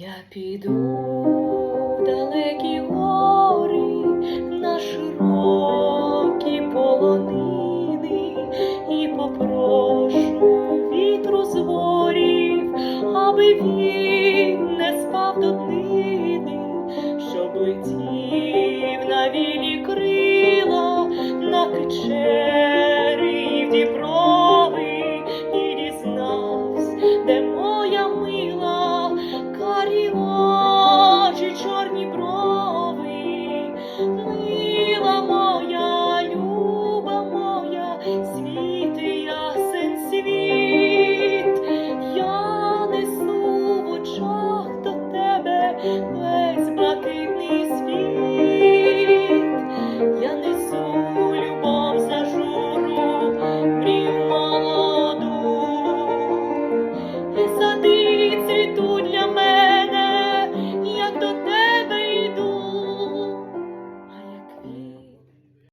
Я піду в далекі гори на широкі полонини і попрошу вітру з ворів, аби він не спав до днини, щоб летів на вільні крила на киче You.